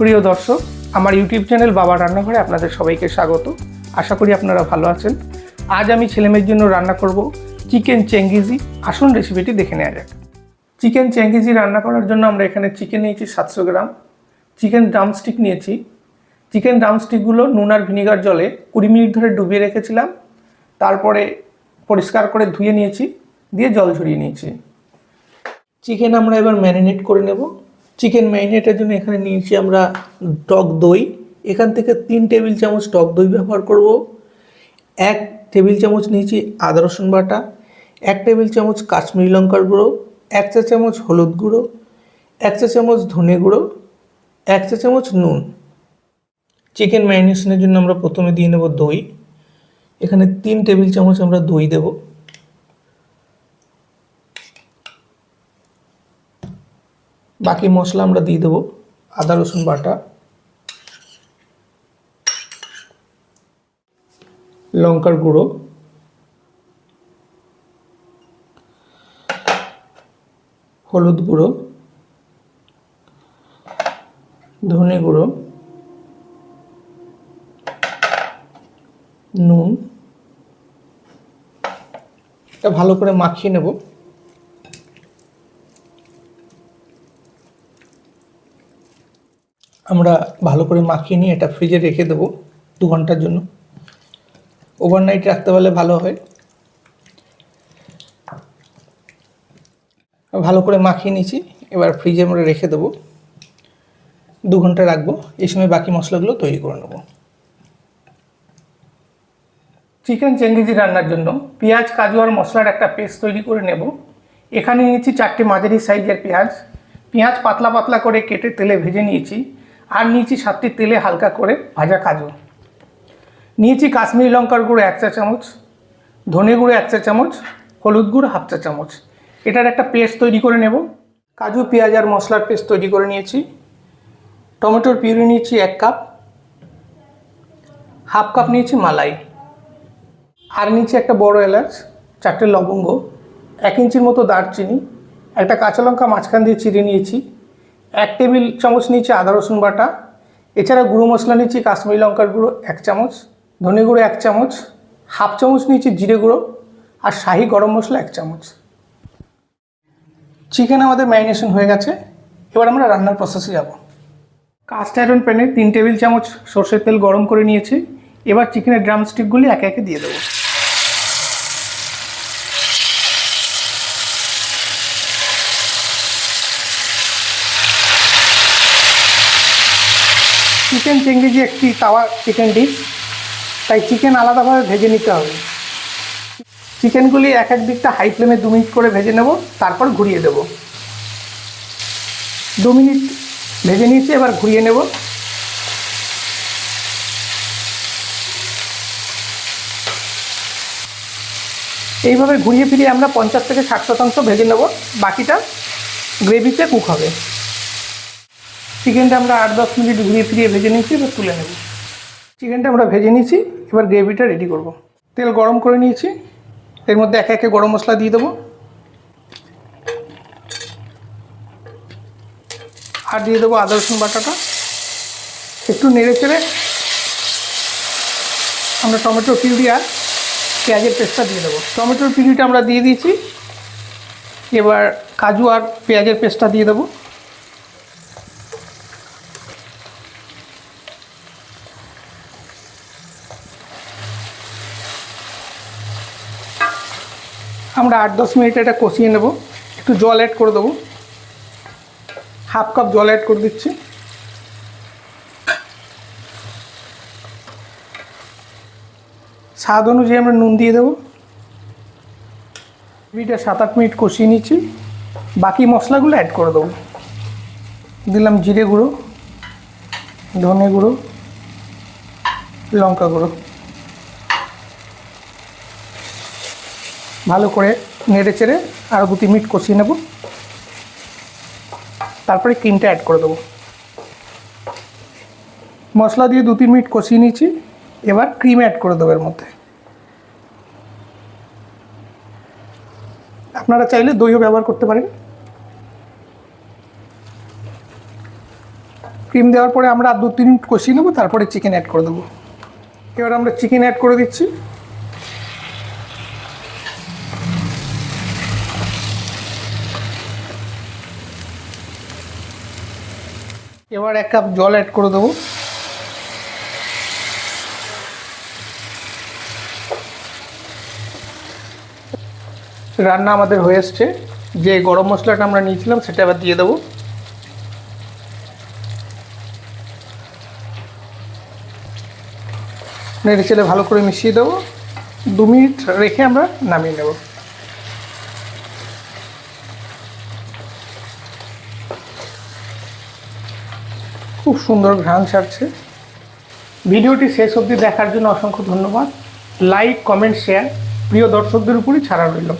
প্রিয় দর্শক, আমার ইউটিউব চ্যানেল বাবা রান্নাঘরে আপনাদের সবাইকে স্বাগত। আশা করি আপনারা ভালো আছেন। আজ আমি ছেলেমেয়ের জন্য রান্না করব চিকেন চেঙ্গিজি আসুন রেসিপিটি দেখে নেওয়া যাক। চিকেন চেঙ্গিজি রান্না করার জন্য আমরা এখানে চিকেন নিয়েছি সাতশো গ্রাম। চিকেন ড্রামস্টিক নিয়েছি। চিকেন ড্রামস্টিকগুলো নুন আর ভিনিগার জলে কুড়ি মিনিট ধরে ডুবিয়ে রেখেছিলাম। তারপরে পরিষ্কার করে ধুয়ে নিয়েছি, দিয়ে জল ঝরিয়ে নিয়েছি। চিকেন আমরা এবার ম্যারিনেট করে নেব। চিকেন ম্যারিনেটের জন্য এখানে নিয়েছি আমরা টক দই। এখান থেকে তিন টেবিল চামচ টক দই ব্যবহার করব। এক টেবিল চামচ নিয়েছি আদা রসুন বাটা। এক টেবিল চামচ কাশ্মীরি লঙ্কার গুঁড়ো। এক চা চামচ হলুদ গুঁড়ো। এক চা চামচ ধনে গুঁড়ো। এক চা চামচ নুন। চিকেন ম্যারিনেশনের জন্য আমরা প্রথমে দিয়ে নেব দই। এখানে তিন টেবিল চামচ আমরা দই দেবো। বাকি মশলা আমরা দিয়ে দেবো আদা, রসুন বাটা, লঙ্কার গুঁড়ো। হলুদ গুঁড়ো, ধনে গুঁড়ো, নুন। এটা ভালো করে মাখিয়ে নেব। আমরা ভালো করে মাখিয়ে নিয়ে এটা ফ্রিজে রেখে দেবো দু ঘণ্টার জন্য। ওভারনাইট রাখতে পারলে ভালো হয়। ভালো করে মাখিয়ে নিয়েছি, এবার ফ্রিজে আমরা রেখে দেবো। দু ঘণ্টা রাখব, এই সময় বাকি মশলাগুলো তৈরি করে নেব। চিকেন চেঙ্গিজি রান্নার জন্য পেঁয়াজ, কাজু আর মশলার একটা পেস্ট তৈরি করে নেব। এখানে নিয়েছি চারটে মাঝারি সাইজের পেঁয়াজ। পেঁয়াজ পাতলা পাতলা করে কেটে তেলে ভেজে নিয়েছি। আর নিয়েছি সাতটি তেলে হালকা করে ভাজা কাজু। নিয়েছি কাশ্মীরি লঙ্কার গুঁড়ো এক চা চামচ, ধনে গুঁড়ো এক চা চামচ, হলুদ গুঁড়ো হাফ চা চামচ। এটার একটা পেস্ট তৈরি করে নেব। কাজু, পেঁয়াজ আর মশলার পেস্ট তৈরি করে নিয়েছি। টমেটোর পিউরি নিয়েছি এক কাপ। হাফ কাপ নিয়েছি মালাই। আর নিচে একটা বড় এলাচ, চারটে লবঙ্গ, এক ইঞ্চির মতো দারচিনি, একটা কাঁচা লঙ্কা মাঝখান দিয়ে চিড়ে নিয়েছি। এক টেবিল চামচ নিয়েছি আদা, রসুন বাটা। এছাড়া গুঁড়ো মশলা নিয়েছি কাশ্মীরি লঙ্কার গুঁড়ো এক চামচ, ধনে গুঁড়ো এক চামচ, হাফ চামচ নিয়েছি জিরে গুঁড়ো আর শাহি গরম মশলা এক চামচ। চিকেন আমাদের ম্যারিনেশন হয়ে গেছে। এবার আমরা রান্নার প্রসেসে যাব। কাস্ট আয়রন প্যানে তিন টেবিল চামচ সর্ষের তেল গরম করে নিয়েছি। এবার চিকেনের ড্রাম স্টিকগুলি একে একে দিয়ে দেবো। চিকেন চেঙ্গিজি একটি তাওয়া চিকেন ডিশ তাই চিকেন আলাদাভাবে ভেজে নিতে হবে। চিকেনগুলি এক এক দিকটা হাই ফ্লেমে দু মিনিট করে ভেজে নেব, তারপর ঘুরিয়ে দেব। দু মিনিট ভেজে নিয়েছি, এবার ঘুরিয়ে নেব। এইভাবে ঘুরিয়ে ফিরিয়ে আমরা পঞ্চাশ থেকে ষাট শতাংশ ভেজে নেব। বাকিটা গ্রেভিতে কুক হবে। চিকেনটা আমরা আট দশ মিনিট ঘুরিয়ে ফিরিয়ে ভেজে নিয়েছি, এবার তুলে নেব। চিকেনটা আমরা ভেজে নিয়েছি, এবার গ্রেভিটা রেডি করব। তেল গরম করে নিয়েছি, এর মধ্যে একে একে গরম মশলা দিয়ে দেবো। আর দিয়ে দেবো আদা, রসুন বাটাটা। একটু নেড়ে চেড়ে আমরা টমেটো পিউরি আর পেঁয়াজের পেস্টটা দিয়ে দেবো। টমেটোর পিউরিটা আমরা দিয়ে দিয়েছি, এবার কাজু আর পেঁয়াজের পেস্টটা দিয়ে দেবো। আমরা আট দশ মিনিট এটা কষিয়ে নেব। একটু জল অ্যাড করে দেবো। হাফ কাপ জল অ্যাড করে দিচ্ছি। স্বাদ অনুযায়ী আমরা নুন দিয়ে দেবো। গ্রেভিটা সাত আট মিনিট কষিয়ে নিচ্ছি। বাকি মশলাগুলো অ্যাড করে দেবো। দিলাম জিরে গুঁড়ো, ধনে গুঁড়ো, লঙ্কা গুঁড়ো। ভালো করে নেড়ে চেড়ে আরও দু তিন মিনিট কষিয়ে নেব। তারপরে ক্রিমটা অ্যাড করে দেবো। মশলা দিয়ে দু তিন মিনিট কষিয়ে নিয়েছি। এবার ক্রিম অ্যাড করে দেবো এর মধ্যে। আপনারা চাইলে দইও ব্যবহার করতে পারেন। ক্রিম দেওয়ার পরে আমরা দু তিন মিনিট কষিয়ে নেব, তারপরে চিকেন অ্যাড করে দেবো। এবার আমরা চিকেন অ্যাড করে দিচ্ছি। এবার এক কাপ জল অ্যাড করে দেবো। রান্না আমাদের হয়ে এসছে। যে গরম মশলাটা আমরা নিয়েছিলাম সেটা এবার দিয়ে দেবো। নেড়ে চেলে ভালো করে মিশিয়ে দেবো। দু মিনিট রেখে আমরা নামিয়ে নেব। খুব সুন্দর ঘ্রাণ ছাড়ছে। ভিডিওটি শেষ অবধি দেখার জন্য অসংখ্য ধন্যবাদ। লাইক কমেন্ট শেয়ার প্রিয় দর্শকদের উপরই ছাড়া রইল।